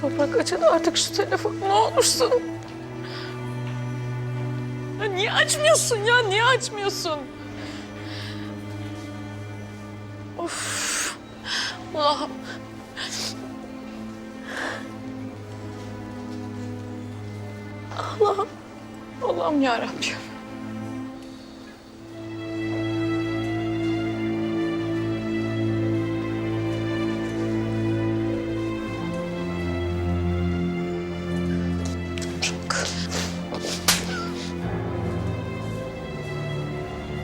Toprak açın artık şu telefonu ne olursun. Ya niye açmıyorsun ya? Niye açmıyorsun? Of. Allah'ım. Allah'ım. Allah'ım yarabbim.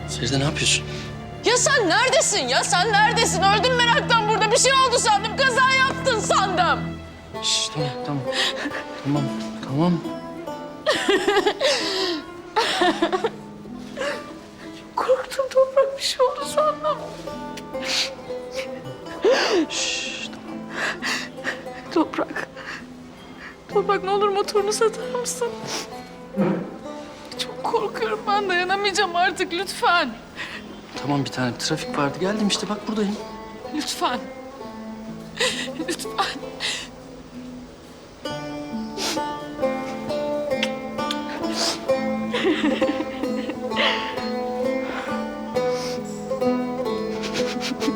Feride ne yapıyorsun? Ya sen neredesin ya? Sen neredesin? Öldüm meraktan burada. Bir şey oldu sandım. Kaza yaptın sandım. Şş, tamam tamam. tamam tamam. Korktum toprak bir şey oldu sandım. Şş, tamam. Toprak. Toprak ne olur motorunu satar mısın? korkuyorum ben dayanamayacağım artık lütfen. Tamam bir tanem trafik vardı geldim işte bak buradayım. Lütfen. lütfen.